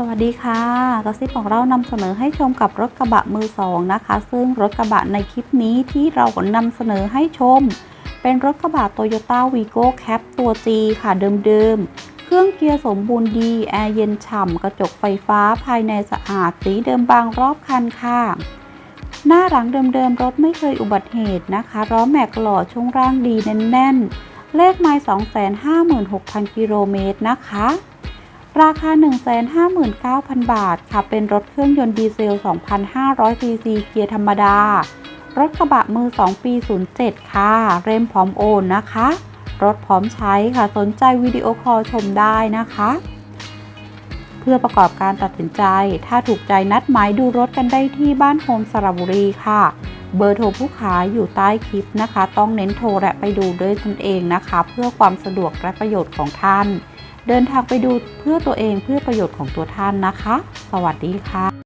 สวัสดีค่ะกระซิบของเรานำเสนอให้ชมกับรถกระบะมือสองนะคะ ซึ่งรถกระบะในคลิปนี้ที่เรานำเสนอให้ชม เป็นรถกระบะ Toyota Vigo Cap ตัว G ค่ะเดิมๆ เครื่องเกียร์สมบูรณ์ดี แอร์เย็นฉ่ำ กระจกไฟฟ้าภายในสะอาด สีเดิมบางรอบคันค่ะ หน้าหลังเดิมๆ รถไม่เคยอุบัติเหตุนะคะล้อแม็กหล่อช่วงร่างดีแน่นๆ เลขไมล์256,000 กิโลเมตรนะคะ ราคา 159,000 บาทค่ะ เป็นรถเครื่องยนต์ดีเซล 2,500 ซีซีเกียร์ธรรมดา รถกระบะมือ 2 ปี 07 ค่ะ เร่มพร้อมโอนนะคะ รถพร้อมใช้ค่ะ สนใจวิดีโอคอลชมได้นะคะ เพื่อประกอบการตัดสินใจ ถ้าถูกใจนัดหมายดูรถกันได้ที่บ้านโฮมสระบุรีค่ะเบอร์โทรผู้ขายอยู่ใต้คลิปนะคะ ต้องเน้นโทรและไปดูด้วยตนเองนะคะ เพื่อความสะดวกและประโยชน์ของท่าน เดินทางไปดูเพื่อตัวเองเพื่อประโยชน์ของตัวท่านนะคะ สวัสดีค่ะ